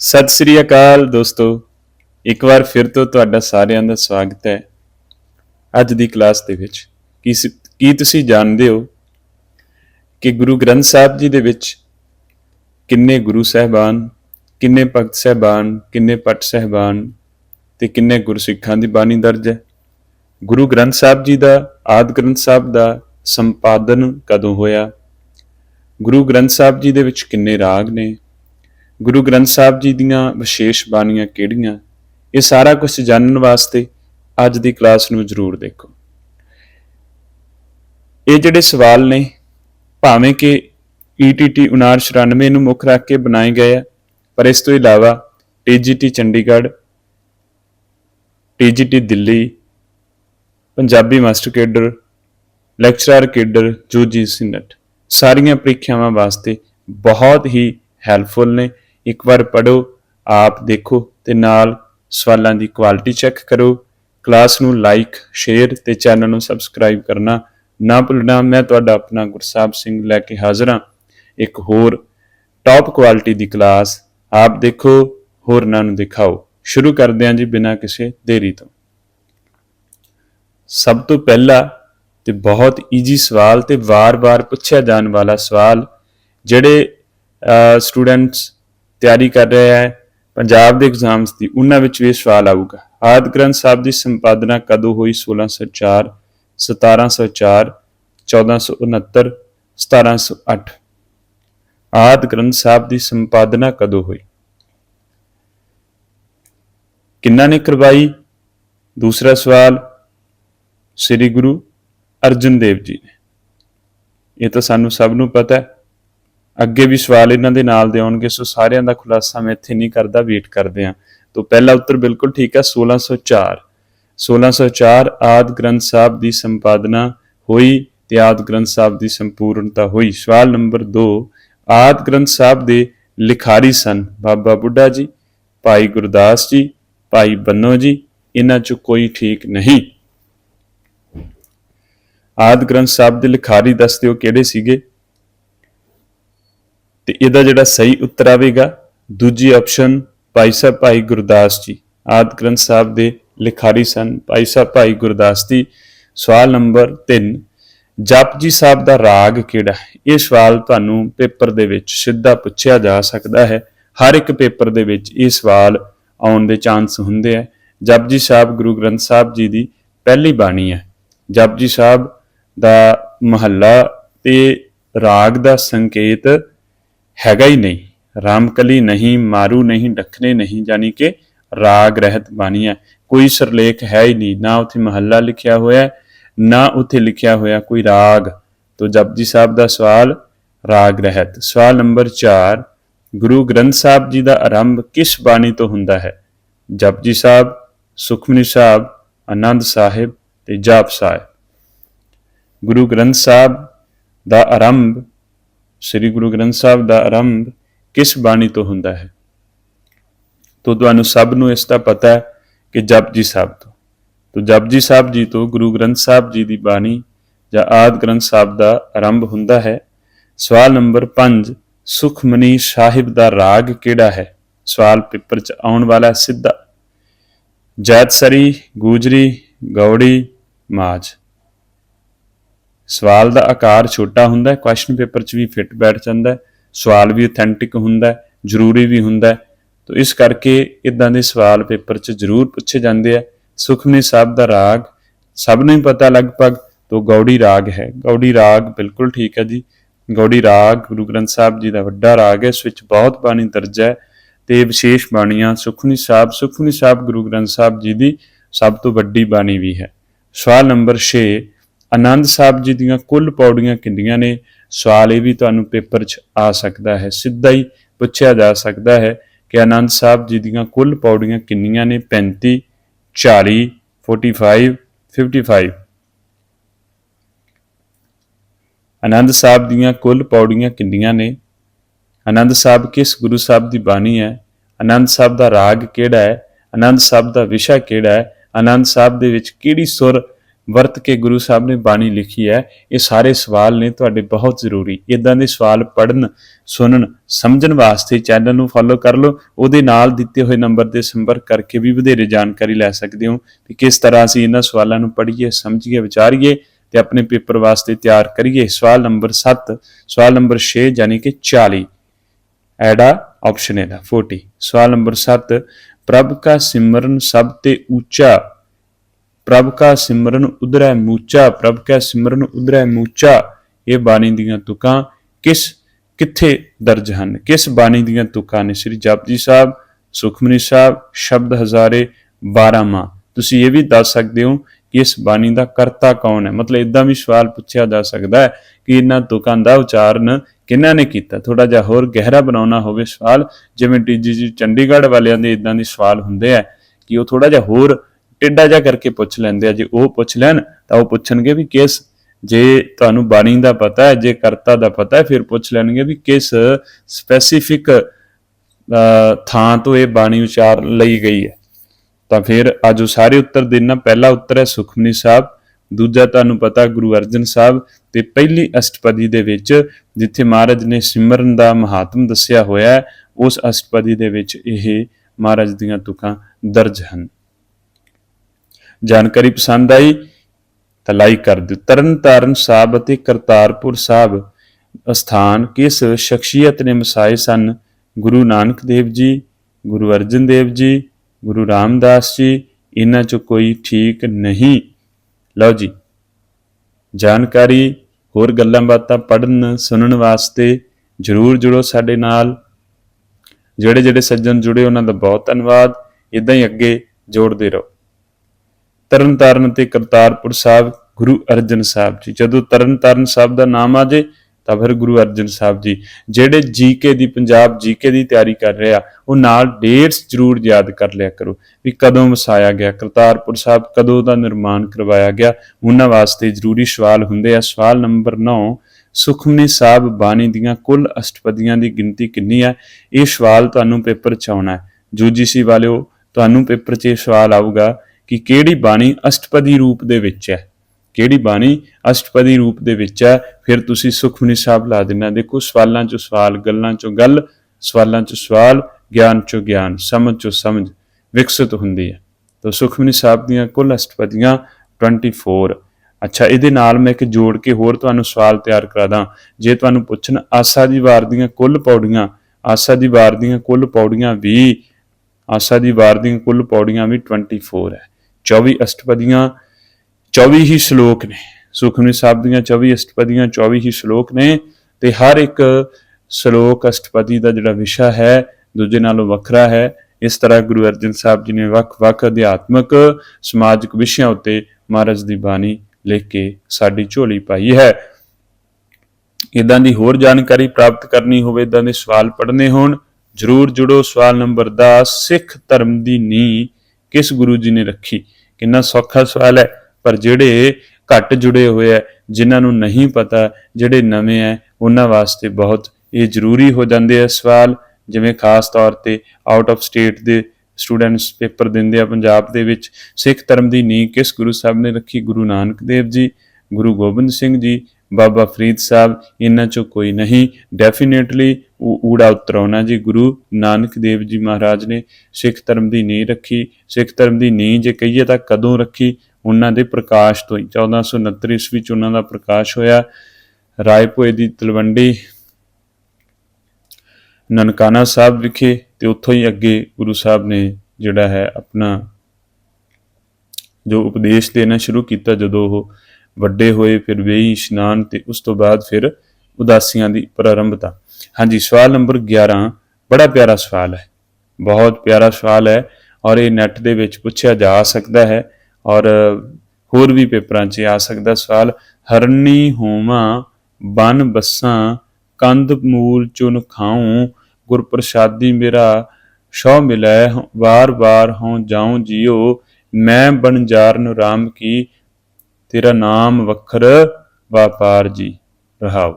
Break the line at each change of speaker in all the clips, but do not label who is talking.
ਸਤਿ ਸ੍ਰੀ ਅਕਾਲ ਦੋਸਤੋ। ਇੱਕ ਵਾਰ ਫਿਰ ਤੋਂ ਤੁਹਾਡਾ ਸਾਰਿਆਂ ਦਾ ਸਵਾਗਤ ਹੈ ਅੱਜ ਦੀ ਕਲਾਸ ਦੇ ਵਿੱਚ। ਕੀ ਸ- ਕੀ ਤੁਸੀਂ ਜਾਣਦੇ ਹੋ ਕਿ ਗੁਰੂ ਗ੍ਰੰਥ ਸਾਹਿਬ ਜੀ ਦੇ ਵਿੱਚ ਕਿੰਨੇ ਗੁਰੂ ਸਹਿਬਾਨ, ਕਿੰਨੇ ਭਗਤ ਸਹਿਬਾਨ, ਕਿੰਨੇ ਪਟ ਸਹਿਬਾਨ ਤੇ ਕਿੰਨੇ ਗੁਰਸਿੱਖਾਂ ਦੀ ਬਾਣੀ ਦਰਜ ਹੈ? ਗੁਰੂ ਗ੍ਰੰਥ ਸਾਹਿਬ ਜੀ ਦਾ, ਆਦ ਗ੍ਰੰਥ ਸਾਹਿਬ ਦਾ ਸੰਪਾਦਨ ਕਦੋਂ ਹੋਇਆ? ਗੁਰੂ ਗ੍ਰੰਥ ਸਾਹਿਬ ਜੀ ਦੇ ਵਿੱਚ ਕਿੰਨੇ ਰਾਗ ਨੇ? ਗੁਰੂ ਗ੍ਰੰਥ ਸਾਹਿਬ ਜੀ ਦੀਆਂ ਵਿਸ਼ੇਸ਼ ਬਾਣੀਆਂ ਕਿਹੜੀਆਂ? ਇਹ ਸਾਰਾ ਕੁਝ ਜਾਣਨ ਵਾਸਤੇ ਅੱਜ ਦੀ ਕਲਾਸ ਨੂੰ ਜ਼ਰੂਰ ਦੇਖੋ। ਇਹ ਜਿਹੜੇ ਸਵਾਲ ਨੇ, ਭਾਵੇਂ ਕਿ E ETT 1994 ਨੂੰ ਮੁੱਖ ਰੱਖ ਕੇ ਬਣਾਏ ਗਏ ਆ, ਪਰ ਇਸ ਤੋਂ ਇਲਾਵਾ TGT Chandigarh TGT Delhi, Punjabi master cadre, lecturer cadre UGC NET, ਸਾਰੀਆਂ ਪ੍ਰੀਖਿਆਵਾਂ ਵਾਸਤੇ ਬਹੁਤ ਹੀ ਹੈਲਪਫੁਲ ਨੇ। ਇੱਕ ਵਾਰ ਪੜੋ ਆਪ ਦੇਖੋ ਤੇ ਨਾਲ ਸਵਾਲਾਂ ਦੀ ਕੁਆਲਿਟੀ ਚੈੱਕ ਕਰੋ। ਕਲਾਸ ਨੂੰ ਲਾਈਕ ਸ਼ੇਅਰ ਤੇ ਚੈਨਲ ਨੂੰ ਸਬਸਕ੍ਰਾਈਬ ਕਰਨਾ ਨਾ ਭੁੱਲਣਾ। ਮੈਂ ਤੁਹਾਡਾ ਆਪਣਾ ਗੁਰਸਾਹਿਬ ਸਿੰਘ ਲੈ ਕੇ ਹਾਜ਼ਰ ਹਾਂ। ਇੱਕ ਹੋਰ ਟੌਪ ਕੁਆਲਿਟੀ ਦੀ ਕਲਾਸ ਆਪ ਦੇਖੋ, ਹੋਰਨਾਂ ਨੂੰ ਦਿਖਾਓ। ਸ਼ੁਰੂ ਕਰਦੇ ਹਾਂ ਜੀ ਬਿਨਾਂ ਕਿਸੇ ਦੇਰੀ ਤੋਂ। ਸਭ ਤੋਂ ਪਹਿਲਾ ਤੇ ਬਹੁਤ ਈਜੀ ਸਵਾਲ ਤੇ ਵਾਰ-ਵਾਰ ਪੁੱਛਿਆ ਜਾਣ ਵਾਲਾ ਸਵਾਲ, ਜਿਹੜੇ ਸਟੂਡੈਂਟਸ ਤਿਆਰੀ ਕਰ ਰਿਹਾ ਹੈ। ਪੰਜਾਬ ਦੇ ਐਗਜ਼ਾਮਸ ਦੀ ਉਹਨਾਂ ਵਿੱਚ ਵੀ ਇਹ ਸਵਾਲ ਆਊਗਾ। ਆਦ ਗ੍ਰੰਥ ਸਾਹਿਬ ਦੀ ਸੰਪਾਦਨਾ ਕਦੋਂ ਹੋਈ? 1604 1704 1469 1708 ਆਦ ਗ੍ਰੰਥ ਸਾਹਿਬ ਦੀ ਸੰਪਾਦਨਾ ਕਦੋਂ ਹੋਈ? ਕਿੰਨਾ ਨੇ ਕਰਵਾਈ? ਦੂਸਰਾ ਸਵਾਲ, ਸ੍ਰੀ ਗੁਰੂ ਅਰਜਨ ਦੇਵ ਜੀ ਨੇ। ਇਹ ਤਾਂ ਸਾਨੂੰ ਸਭ ਨੂੰ ਪਤਾ ਹੈ। ਅੱਗੇ ਵੀ ਸਵਾਲ ਇਹਨਾਂ ਦੇ ਨਾਲ ਦੇ ਆਉਣਗੇ, ਸੋ ਸਾਰਿਆਂ ਦਾ ਖੁਲਾਸਾ ਮੈਂ ਇੱਥੇ ਨਹੀਂ ਕਰਦਾ, ਵੇਟ ਕਰਦੇ ਹਾਂ। ਤੋਂ ਪਹਿਲਾ ਉੱਤਰ ਬਿਲਕੁਲ ਠੀਕ ਹੈ 1604 1604 ਆਦ ਗ੍ਰੰਥ ਸਾਹਿਬ ਦੀ ਸੰਪਾਦਨਾ ਹੋਈ ਤੇ ਆਦ ਗ੍ਰੰਥ ਸਾਹਿਬ ਦੀ ਸੰਪੂਰਨਤਾ ਹੋਈ। ਸਵਾਲ ਨੰਬਰ 2 ਆਦ ਗ੍ਰੰਥ ਸਾਹਿਬ ਦੇ ਲਿਖਾਰੀ ਸਨ, ਬਾਬਾ ਬੁੱਢਾ ਜੀ, ਭਾਈ ਗੁਰਦਾਸ ਜੀ, ਭਾਈ ਬੰਨੋ ਜੀ, ਇਹਨਾਂ ਚੋਂ ਕੋਈ ਠੀਕ ਨਹੀਂ। ਆਦ ਗ੍ਰੰਥ ਸਾਹਿਬ ਦੇ ਲਿਖਾਰੀ ਦੱਸ ਦਿਓ ਕਿਹੜੇ ਸੀਗੇ? ਤੇ ਇਹਦਾ ਜਿਹੜਾ ਸਹੀ ਉੱਤਰ ਆਵੇਗਾ, ਦੂਜੀ ਆਪਸ਼ਨ ਭਾਈ ਸਾਹਿਬ, ਭਾਈ ਗੁਰਦਾਸ ਜੀ। ਆਦ ਗ੍ਰੰਥ ਸਾਹਿਬ ਦੇ ਲਿਖਾਰੀ ਸਨ। ਭਾਈ ਸਾਹਿਬ, ਭਾਈ ਗੁਰਦਾਸ ਜੀ, ਸਵਾਲ ਨੰਬਰ 3 ਜਪਜੀ ਸਾਹਿਬ ਦਾ ਰਾਗ ਕਿਹੜਾ ਹੈ? ਇਹ ਸਵਾਲ ਤੁਹਾਨੂੰ ਪੇਪਰ ਦੇ ਵਿੱਚ ਸਿੱਧਾ ਪੁੱਛਿਆ ਜਾ ਸਕਦਾ ਹੈ। ਹਰ ਇੱਕ ਪੇਪਰ ਦੇ ਵਿੱਚ ਇਹ ਸਵਾਲ ਆਉਣ ਦੇ ਚਾਂਸ ਹੁੰਦੇ ਆ। ਜਪਜੀ ਸਾਹਿਬ, ਗੁਰੂ ਗ੍ਰੰਥ ਸਾਹਿਬ ਜੀ ਦੀ ਪਹਿਲੀ ਬਾਣੀ ਹੈ। ਜਪਜੀ ਸਾਹਿਬ ਦਾ ਮਹੱਲਾ ਤੇ ਰਾਗ ਦਾ ਸੰਕੇਤ ਹੈਗਾ ਹੀ ਨਹੀਂ। ਰਾਮਕਲੀ ਨਹੀਂ ਮਾਰੂ ਨਹੀਂ ਡਖਨੇ ਨਹੀਂ ਯਾਨੀ ਕਿ ਰਾਗ ਰਹਿਤ ਬਾਣੀ ਹੈ। ਕੋਈ ਸਰਲੇਖ ਹੈ ਹੀ ਨਹੀਂ ਨਾ ਉੱਥੇ ਮਹੱਲਾ ਲਿਖਿਆ ਹੋਇਆ ਹੈ, ਨਾ ਉੱਥੇ ਲਿਖਿਆ ਹੋਇਆ ਕੋਈ ਰਾਗ। ਤੋ ਜਪਜੀ ਸਾਹਿਬ ਦਾ ਸਵਾਲ ਰਾਗ ਰਹਿਤ। ਸਵਾਲ ਨੰਬਰ 4 ਗੁਰੂ ਗ੍ਰੰਥ ਸਾਹਿਬ ਜੀ ਦਾ ਆਰੰਭ ਕਿਸ ਬਾਣੀ ਤੋਂ ਹੁੰਦਾ ਹੈ? ਜਪਜੀ ਸਾਹਿਬ ਸੁਖਮਨੀ ਸਾਹਿਬ ਆਨੰਦ ਸਾਹਿਬ ਤੇ ਜਾਪ ਸਾਹਿਬ। ਗੁਰੂ ਗ੍ਰੰਥ ਸਾਹਿਬ ਦਾ ਆਰੰਭ ਸ੍ਰੀ ਗੁਰੂ ਗ੍ਰੰਥ ਸਾਹਿਬ ਦਾ ਆਰੰਭ ਕਿਸ ਬਾਣੀ ਤੋਂ ਹੁੰਦਾ ਹੈ? ਤੋ ਤੁਹਾਨੂੰ ਸਭ ਨੂੰ ਇਸ ਦਾ ਪਤਾ ਹੈ ਕਿ ਜਪਜੀ ਸਾਹਿਬ ਤੋਂ। ਤੋ ਜਪਜੀ ਸਾਹਿਬ ਜੀ ਤੋਂ ਗੁਰੂ ਗ੍ਰੰਥ ਸਾਹਿਬ ਜੀ ਦੀ ਬਾਣੀ ਜਾਂ ਆਦ ਗ੍ਰੰਥ ਸਾਹਿਬ ਦਾ ਆਰੰਭ ਹੁੰਦਾ ਹੈ। ਸਵਾਲ ਨੰਬਰ 5 ਸੁਖਮਨੀ ਸਾਹਿਬ ਦਾ ਰਾਗ ਕਿਹੜਾ ਹੈ? ਸਵਾਲ ਪੇਪਰ 'ਚ ਆਉਣ ਵਾਲਾ ਸਿੱਧਾ। ਜੈਤਸਰੀ, ਗੂਜਰੀ, ਗੌੜੀ, ਮਾਝ। ਸਵਾਲ ਦਾ ਆਕਾਰ ਛੋਟਾ ਹੁੰਦਾ ਹੈ ਕੁਐਸਚਨ ਪੇਪਰ 'ਚ ਵੀ ਫਿੱਟ ਬੈਠ ਜਾਂਦਾ ਹੈ, ਸਵਾਲ ਵੀ ਅਥੈਂਟਿਕ ਹੁੰਦਾ ਹੈ, ਜ਼ਰੂਰੀ ਵੀ ਹੁੰਦਾ ਹੈ। ਤੋ ਇਸ ਕਰਕੇ ਇਦਾਂ ਦੇ ਸਵਾਲ ਪੇਪਰ 'ਚ ਜ਼ਰੂਰ ਪੁੱਛੇ ਜਾਂਦੇ ਆ। ਸੁਖਮਨੀ ਸਾਹਿਬ ਦਾ ਰਾਗ ਸਭ ਨੂੰ ਹੀ ਪਤਾ ਲਗਭਗ, ਤੋ ਗੌੜੀ ਰਾਗ ਹੈ। ਗੌੜੀ ਰਾਗ ਬਿਲਕੁਲ ਠੀਕ ਹੈ ਜੀ। ਗੌੜੀ ਰਾਗ ਗੁਰੂ ਗ੍ਰੰਥ ਸਾਹਿਬ ਜੀ ਦਾ ਵੱਡਾ ਰਾਗ ਹੈ, ਇਸ ਵਿੱਚ ਬਹੁਤ ਬਾਣੀ ਦਰਜ ਹੈ ਤੇ ਵਿਸ਼ੇਸ਼ ਬਾਣੀਆਂ ਸੁਖਮਨੀ ਸਾਹਿਬ ਸੁਖਮਨੀ ਸਾਹਿਬ ਗੁਰੂ ਗ੍ਰੰਥ ਸਾਹਿਬ ਜੀ ਦੀ ਸਭ ਤੋਂ ਵੱਡੀ ਬਾਣੀ ਵੀ ਹੈ। ਸਵਾਲ ਨੰਬਰ 6 ਆਨੰਦ ਸਾਹਿਬ ਜੀ ਦੀਆਂ ਕੁੱਲ ਪੌੜੀਆਂ ਕਿੰਨੀਆਂ ਨੇ? ਸਵਾਲ ਇਹ ਵੀ ਤੁਹਾਨੂੰ ਪੇਪਰ 'ਚ ਆ ਸਕਦਾ ਹੈ, ਸਿੱਧਾ ਹੀ ਪੁੱਛਿਆ ਜਾ ਸਕਦਾ ਹੈ ਕਿ ਆਨੰਦ ਸਾਹਿਬ ਜੀ ਦੀਆਂ ਕੁੱਲ ਪੌੜੀਆਂ ਕਿੰਨੀਆਂ ਨੇ? 35 40 45 55 ਆਨੰਦ ਸਾਹਿਬ ਦੀਆਂ ਕੁੱਲ ਪੌੜੀਆਂ ਕਿੰਨੀਆਂ ਨੇ? ਆਨੰਦ ਸਾਹਿਬ ਕਿਸ ਗੁਰੂ ਸਾਹਿਬ ਦੀ ਬਾਣੀ ਹੈ? ਆਨੰਦ ਸਾਹਿਬ ਦਾ ਰਾਗ ਕਿਹੜਾ ਹੈ? ਆਨੰਦ ਸਾਹਿਬ ਦਾ ਵਿਸ਼ਾ ਕਿਹੜਾ ਹੈ? ਆਨੰਦ ਸਾਹਿਬ ਦੇ ਵਿੱਚ ਕਿਹੜੀ ਸੁਰ ਵਰਤ ਕੇ ਗੁਰੂ ਸਾਹਿਬ ਨੇ ਬਾਣੀ ਲਿਖੀ ਹੈ, ਇਹ ਸਾਰੇ ਸਵਾਲ ਨੇ ਤੁਹਾਡੇ ਬਹੁਤ ਜ਼ਰੂਰੀ। ਇਦਾਂ ਦੇ ਸਵਾਲ ਪੜਨ ਸੁਣਨ, ਸਮਝਣ ਵਾਸਤੇ ਚੈਨਲ ਨੂੰ ਫੋਲੋ ਕਰ ਲਓ। ਉਹਦੇ ਨਾਲ ਦਿੱਤੇ ਹੋਏ ਨੰਬਰ ਤੇ ਸੰਪਰਕ ਕਰਕੇ ਵੀ ਵਧੇਰੇ ਜਾਣਕਾਰੀ ਲੈ ਸਕਦੇ ਹੋ ਕਿ ਕਿਸ ਤਰ੍ਹਾਂ ਅਸੀਂ ਇਹਨਾਂ ਸਵਾਲਾਂ ਨੂੰ ਪੜ੍ਹੀਏ, ਸਮਝੀਏ, ਵਿਚਾਰੀਏ ਤੇ ਆਪਣੇ ਪੇਪਰ ਵਾਸਤੇ ਤਿਆਰ ਕਰੀਏ। ਸਵਾਲ ਨੰਬਰ 7 ਸਵਾਲ ਨੰਬਰ 6 ਯਾਨੀ ਕਿ 40 ਐਡਾ ਆਪਸ਼ਨ ਇਹਦਾ 40 ਸਵਾਲ ਨੰਬਰ 7 ਪ੍ਰਭ ਕਾ ਸਿਮਰਨ ਸਭ ਤੇ ਉੱਚਾ ਪ੍ਰਭ ਕਾ ਸਿਮਰਨ ਉਦਰੈ ਮੂਚਾ ਪ੍ਰਭ ਕਾ ਸਿਮਰਨ ਉਦਰੈ ਮੂਚਾ, ਇਹ ਬਾਣੀ ਦੀਆਂ ਤੁਕਾਂ ਕਿਸ, ਕਿੱਥੇ ਦਰਜ ਹਨ? ਕਿਸ ਬਾਣੀ ਦੀਆਂ ਤੁਕਾਂ ਨੇ? ਸ੍ਰੀ ਜਪਜੀ ਸਾਹਿਬ, ਸੁਖਮਨੀ ਸਾਹਿਬ, ਸ਼ਬਦ ਹਜ਼ਾਰੇ 12 ਮਾਹ ਤੁਸੀਂ ਇਹ ਵੀ ਦੱਸ ਸਕਦੇ ਹੋ ਕਿ ਇਸ ਬਾਣੀ ਦਾ ਕਰਤਾ ਕੌਣ ਹੈ? ਮਤਲਬ ਇਦਾਂ ਵੀ ਸਵਾਲ ਪੁੱਛਿਆ ਜਾ ਸਕਦਾ ਹੈ ਕਿ ਇਹਨਾਂ ਤੁਕਾਂ ਦਾ ਉਚਾਰਨ ਕਿਹਨਾਂ ਨੇ ਕੀਤਾ? ਥੋੜਾ ਜਿਹਾ ਹੋਰ ਗਹਿਰਾ ਬਣਾਉਣਾ ਹੋਵੇ ਸਵਾਲ, ਜਿਵੇਂ ਟੀਜੀਜੀ ਚੰਡੀਗੜ੍ਹ ਵਾਲਿਆਂ ਦੇ ਇਦਾਂ ਦੇ ਸਵਾਲ ਹੁੰਦੇ ਆ ਕਿ ਉਹ ਥੋੜਾ ਜਿਹਾ ਹੋਰ ਟੇਡਾ ਜਿਹਾ ਕਰਕੇ ਪੁੱਛ ਲੈਂਦੇ ਆ, ਜੇ ਉਹ ਪੁੱਛ ਲੈਣ ਤਾਂ ਉਹ ਪੁੱਛਣਗੇ ਵੀ ਕਿਸ, ਜੇ ਤੁਹਾਨੂੰ ਬਾਣੀ ਦਾ ਪਤਾ ਹੈ, ਜੇ ਕਰਤਾ ਦਾ ਪਤਾ ਹੈ, ਫਿਰ ਪੁੱਛ ਲੈਣਗੇ ਵੀ ਕਿਸ ਸਪੈਸੀਫਿਕ ਥਾਂ ਤੋਂ ਇਹ ਬਾਣੀ ਉਚਾਰ ਲਈ ਗਈ ਹੈ। ਤਾਂ ਫਿਰ ਅੱਜ ਉਹ ਸਾਰੇ ਉੱਤਰ ਦੇਣਾ ਪਹਿਲਾ ਉੱਤਰ ਹੈ ਸੁਖਮਨੀ ਸਾਹਿਬ, ਦੂਜਾ ਤੁਹਾਨੂੰ ਪਤਾ ਗੁਰੂ ਅਰਜਨ ਸਾਹਿਬ ਤੇ ਪਹਿਲੀ ਅਸ਼ਟਪਦੀ ਦੇ ਵਿੱਚ ਜਿੱਥੇ ਮਹਾਰਾਜ ਨੇ ਸਿਮਰਨ ਦਾ ਮਹਾਤਮ ਦੱਸਿਆ ਹੋਇਆ ਹੈ, ਉਸ ਅਸ਼ਟਪਦੀ ਦੇ ਵਿੱਚ ਇਹ ਮਹਾਰਾਜ ਦੀਆਂ ਤੁਕਾਂ ਦਰਜ ਹਨ। ਜਾਣਕਾਰੀ ਪਸੰਦ ਆਈ ਤਾਂ ਲਾਈਕ ਕਰ ਦਿਓ। ਤਰਨ ਤਾਰਨ ਸਾਹਿਬ ਅਤੇ ਕਰਤਾਰਪੁਰ ਸਾਹਿਬ ਅਸਥਾਨ ਕਿਸ ਸ਼ਖਸੀਅਤ ਨੇ ਮਸਾਏ ਸਨ? ਗੁਰੂ ਨਾਨਕ ਦੇਵ ਜੀ, ਗੁਰੂ ਅਰਜਨ ਦੇਵ ਜੀ, ਗੁਰੂ ਰਾਮਦਾਸ ਜੀ, ਇਹਨਾਂ ਚੋਂ ਕੋਈ ਠੀਕ ਨਹੀਂ। ਲਓ ਜੀ, ਜਾਣਕਾਰੀ, ਹੋਰ ਗੱਲਾਂ ਬਾਤਾਂ ਪੜਨ ਸੁਣਨ ਵਾਸਤੇ ਜਰੂਰ ਜੁੜੋ ਸਾਡੇ ਨਾਲ। ਜਿਹੜੇ ਜਿਹੜੇ ਸੱਜਣ ਜੁੜੇ, ਉਹਨਾਂ ਦਾ ਬਹੁਤ ਧੰਨਵਾਦ। ਇਦਾਂ ਹੀ ਅੱਗੇ ਜੋੜਦੇ ਰਹੋ। ਤਰਨਤਾਰਨ ਤੇ ਕਰਤਾਰਪੁਰ ਸਾਹਿਬ ਗੁਰੂ ਅਰਜਨ ਸਾਹਿਬ ਜੀ। ਜਦੋਂ ਤਰਨਤਾਰਨ ਸਾਹਿਬ ਦਾ ਨਾਮ ਆ ਜੇ, ਤਾਂ ਫਿਰ ਗੁਰੂ ਅਰਜਨ ਸਾਹਿਬ ਜੀ। ਜਿਹੜੇ ਜੀਕੇ ਦੀ ਪੰਜਾਬ ਜੀਕੇ ਦੀ ਤਿਆਰੀ ਕਰ ਰਿਹਾ ਉਹ ਨਾਲ ਡੇਟਸ ਜ਼ਰੂਰ ਯਾਦ ਕਰ ਲਿਆ ਕਰੋ ਵੀ ਕਦੋਂ ਵਸਾਇਆ ਗਿਆ। ਕਰਤਾਰਪੁਰ ਸਾਹਿਬ ਕਦੋਂ ਦਾ ਨਿਰਮਾਣ ਕਰਵਾਇਆ ਗਿਆ, ਉਹਨਾਂ ਵਾਸਤੇ ਜ਼ਰੂਰੀ ਸਵਾਲ ਹੁੰਦੇ ਆ। ਸਵਾਲ ਨੰਬਰ 9 ਸੁਖਮਨੀ ਸਾਹਿਬ ਬਾਣੀ ਦੀਆਂ ਕੁੱਲ ਅਸ਼ਟਪਦੀਆਂ ਦੀ ਗਿਣਤੀ ਕਿੰਨੀ ਹੈ ਇਹ ਸਵਾਲ ਤੁਹਾਨੂੰ ਪੇਪਰ 'ਚ ਆਉਣਾ ਹੈ। ਯੂਜੀਸੀ ਵਾਲਿਓ, ਤੁਹਾਨੂੰ ਪੇਪਰ 'ਚ ਇਹ ਸਵਾਲ ਆਊਗਾ ਕਿ ਕਿਹੜੀ ਬਾਣੀ ਅਸ਼ਟਪਦੀ ਰੂਪ ਦੇ ਵਿੱਚ ਹੈ? ਕਿਹੜੀ ਬਾਣੀ ਅਸ਼ਟਪਦੀ ਰੂਪ ਦੇ ਵਿੱਚ ਹੈ? ਫਿਰ ਤੁਸੀਂ ਸੁਖਮਨੀ ਸਾਹਿਬ ਲਾ ਦੇਣਾ। ਦੇਖੋ, ਸਵਾਲਾਂ 'ਚੋਂ ਸਵਾਲ, ਗੱਲਾਂ 'ਚੋਂ ਗੱਲ, ਸਵਾਲਾਂ 'ਚੋਂ ਸਵਾਲ, ਗਿਆਨ 'ਚੋਂ ਗਿਆਨ, ਸਮਝ 'ਚੋਂ ਸਮਝ ਵਿਕਸਿਤ ਹੁੰਦੀ ਹੈ। ਤਾਂ ਸੁਖਮਨੀ ਸਾਹਿਬ ਦੀਆਂ ਕੁੱਲ ਅਸ਼ਟਪਦੀਆਂ 24 ਅੱਛਾ, ਇਹਦੇ ਨਾਲ ਮੈਂ ਇੱਕ ਜੋੜ ਕੇ ਹੋਰ ਤੁਹਾਨੂੰ ਸਵਾਲ ਤਿਆਰ ਕਰਾ ਦਾਂ। ਜੇ ਤੁਹਾਨੂੰ ਪੁੱਛਣ, ਆਸਾ ਦੀ ਵਾਰ ਦੀਆਂ ਕੁੱਲ ਪੌੜੀਆਂ, ਆਸਾ ਦੀ ਵਾਰ ਦੀਆਂ ਕੁੱਲ ਪੌੜੀਆਂ ਵੀ, ਆਸਾ ਦੀ ਵਾਰ ਦੀਆਂ ਕੁੱਲ ਪੌੜੀਆਂ ਵੀ 24 ਹੈ। 24 ਅਸ਼ਟਪਦੀਆਂ 24 ਹੀ ਸ਼ਲੋਕ ਨੇ। ਸੁਖਮਨੀ ਸਾਹਿਬ ਦੀਆਂ 24 ਅਸ਼ਟਪਦੀਆਂ 24 ਹੀ ਸ਼ਲੋਕ ਨੇ ਤੇ ਹਰ ਇੱਕ ਸ਼ਲੋਕ ਅਸ਼ਟਪਦੀ ਦਾ ਜਿਹੜਾ ਵਿਸ਼ਾ ਹੈ, ਦੂਜੇ ਨਾਲੋਂ ਵੱਖਰਾ ਹੈ। ਇਸ ਤਰ੍ਹਾਂ ਗੁਰੂ ਅਰਜਨ ਸਾਹਿਬ ਜੀ ਨੇ ਵੱਖ-ਵੱਖ ਅਧਿਆਤਮਕ ਸਮਾਜਿਕ ਵਿਸ਼ਿਆਂ ਉੱਤੇ ਮਹਾਰਾਜ ਦੀ ਬਾਣੀ ਲਿਖ ਕੇ ਸਾਡੀ ਝੋਲੀ ਪਾਈ ਹੈ। ਇਦਾਂ ਦੀ ਹੋਰ ਜਾਣਕਾਰੀ ਪ੍ਰਾਪਤ ਕਰਨੀ ਹੋਵੇ ਇਦਾਂ ਦੇ ਸਵਾਲ ਪੜ੍ਹਨੇ ਹੋਣ, ਜਰੂਰ ਜੁੜੋ। ਸਵਾਲ ਨੰਬਰ 10 ਸਿੱਖ ਧਰਮ ਦੀ ਨੀਂਹ। ਕਿਸ ਗੁਰੂ ਜੀ ਨੇ ਰੱਖੀ? ਕਿੰਨਾ ਸੌਖਾ ਸਵਾਲ ਹੈ। ਪਰ ਜਿਹੜੇ ਘੱਟ ਜੁੜੇ ਹੋਏ ਆ ਜਿਨ੍ਹਾਂ ਨੂੰ ਨਹੀਂ ਪਤਾ, ਜਿਹੜੇ ਨਵੇਂ ਆ ਉਹਨਾਂ ਵਾਸਤੇ ਬਹੁਤ ਇਹ ਜ਼ਰੂਰੀ ਹੋ ਜਾਂਦੇ ਆ ਸਵਾਲ। ਜਿਵੇਂ ਖਾਸ ਤੌਰ ਤੇ ਆਊਟ ਆਫ ਸਟੇਟ ਦੇ ਸਟੂਡੈਂਟਸ ਪੇਪਰ ਦਿੰਦੇ ਆ ਪੰਜਾਬ ਦੇ ਵਿੱਚ, ਸਿੱਖ ਧਰਮ ਦੀ ਨੀਂਹ ਕਿਸ ਗੁਰੂ ਸਾਹਿਬ ਨੇ ਰੱਖੀ? ਗੁਰੂ ਨਾਨਕ ਦੇਵ ਜੀ, ਗੁਰੂ ਗੋਬਿੰਦ ਸਿੰਘ ਜੀ ਬਾਬਾ ਫਰੀਦ ਸਾਹਿਬ, ਇਹਨਾਂ ਚੋਂ ਕੋਈ ਨਹੀਂ। ਡੈਫੀਨੇਟਲੀ ਊੜਾ ਉਤਰਾਉਣਾ ਜੀ ਗੁਰੂ ਨਾਨਕ ਦੇਵ ਜੀ ਮਹਾਰਾਜ ਨੇ ਸਿੱਖ ਧਰਮ ਦੀ ਨੀਂਹ ਰੱਖੀ। ਸਿੱਖ ਧਰਮ ਦੀ ਨੀਂਹ ਜੇ ਕਹੀਏ ਤਾਂ ਕਦੋਂ ਰੱਖੀ? ਉਹਨਾਂ ਦੇ ਪ੍ਰਕਾਸ਼ ਤੋਂ ਹੀ 1469 ਈਸਵੀ ਚ ਉਹਨਾਂ ਦਾ ਪ੍ਰਕਾਸ਼ ਹੋਇਆ। ਰਾਏਪੁਰੇ ਦੀ ਤਲਵੰਡੀ, ਨਨਕਾਣਾ ਸਾਹਿਬ ਵਿਖੇ ਤੇ ਉੱਥੋਂ ਹੀ ਅੱਗੇ ਗੁਰੂ ਸਾਹਿਬ ਨੇ ਜਿਹੜਾ ਹੈ ਆਪਣਾ ਜੋ ਉਪਦੇਸ਼ ਦੇਣਾ ਸ਼ੁਰੂ ਕੀਤਾ, ਜਦੋਂ ਉਹ ਵੱਡੇ ਹੋਏ, ਫਿਰ ਵੇਈ, ਇਸ਼ਨਾਨ ਤੇ ਉਸ ਤੋਂ ਬਾਅਦ ਫਿਰ ਉਦਾਸੀਆਂ ਦੀ ਪ੍ਰਾਰੰਭਤਾ। ਹਾਂਜੀ, ਸਵਾਲ ਨੰਬਰ 11 ਬੜਾ ਪਿਆਰਾ ਸਵਾਲ ਹੈ। ਬਹੁਤ ਪਿਆਰਾ ਸਵਾਲ ਹੈ ਔਰ ਇਹ ਨੈਟ ਦੇ ਵਿੱਚ ਪੁੱਛਿਆ ਜਾ ਸਕਦਾ ਹੈ ਔਰ ਹੋਰ ਵੀ ਪੇਪਰਾਂ 'ਚ ਆ ਸਕਦਾ ਸਵਾਲ, ਹਰਨੀ ਹੋਵਾਂ, ਬਨ ਬੱਸਾਂ ਕੰਦ ਮੂਲ ਚੁਨ ਖਾਉ ਗੁਰ ਪ੍ਰਸਾਦੀ ਮੇਰਾ ਸ਼ੌ ਮਿਲੈ ਵਾਰ ਵਾਰ ਹਉ ਜਾਉ ਜਿਉ ਮੈਂ ਬਨਜਾਰਨ ਰਾਮ ਕੀ ਤੇਰਾ ਨਾਮ ਵਖਰ ਵਾਪਾਰ ਜੀ ਰਹਾਉ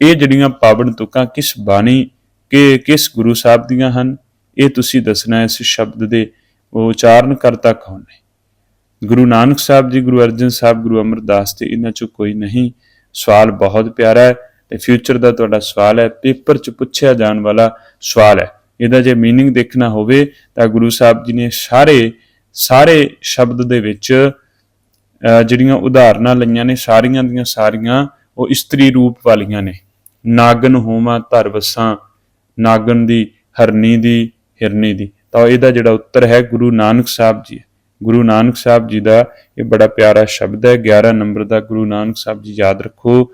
ਇਹ ਜਿਹੜੀਆਂ ਪਾਵਨ ਤੁਕਾਂ ਕਿਸ ਬਾਣੀ ਕਿ ਕਿਸ ਗੁਰੂ ਸਾਹਿਬ ਦੀਆਂ ਹਨ ਇਹ ਤੁਸੀਂ ਦੱਸਣਾ ਹੈ ਇਸ ਸ਼ਬਦ ਦੇ ਉਹ ਉਚਾਰਨ ਕਰਤਾ ਕੌਣ ਨੇ ਗੁਰੂ ਨਾਨਕ ਸਾਹਿਬ ਜੀ ਗੁਰੂ ਅਰਜਨ ਸਾਹਿਬ ਗੁਰੂ ਅਮਰਦਾਸ ਤੇ ਇਹਨਾਂ ਚੋਂ ਕੋਈ ਨਹੀਂ ਸਵਾਲ ਬਹੁਤ ਪਿਆਰਾ ਹੈ ਤੇ ਫਿਊਚਰ ਦਾ ਤੁਹਾਡਾ ਸਵਾਲ ਹੈ ਪੇਪਰ 'ਚ ਪੁੱਛਿਆ ਜਾਣ ਵਾਲਾ ਸਵਾਲ ਹੈ ਇਹਦਾ ਜੇ मीनिंग ਦੇਖਣਾ ਹੋਵੇ ਤਾਂ ਗੁਰੂ ਸਾਹਿਬ ਜੀ ਨੇ ਸਾਰੇ ਸਾਰੇ ਸ਼ਬਦ ਦੇ ਵਿੱਚ ਅਹ ਜਿਹੜੀਆਂ ਉਦਾਹਰਨਾਂ ਲਈਆਂ ਨੇ, ਸਾਰੀਆਂ ਦੀਆਂ ਸਾਰੀਆਂ ਉਹ ਇਸਤਰੀ ਰੂਪ ਵਾਲੀਆਂ ਨੇ। ਨਾਗਨ ਹੋਮਾ ਧਰਵਸਾਂ ਨਾਗਨ ਦੀ ਹਰਨੀ ਦੀ ਹਿਰਨੀ ਦੀ। ਤਾਂ ਇਹਦਾ ਜਿਹੜਾ ਉੱਤਰ ਹੈ, ਗੁਰੂ ਨਾਨਕ ਸਾਹਿਬ ਜੀ। ਗੁਰੂ ਨਾਨਕ ਸਾਹਿਬ ਜੀ ਦਾ ਇਹ ਬੜਾ ਪਿਆਰਾ ਸ਼ਬਦ ਹੈ 11 ਨੰਬਰ ਦਾ। ਗੁਰੂ ਨਾਨਕ ਸਾਹਿਬ ਜੀ, ਯਾਦ ਰੱਖੋ,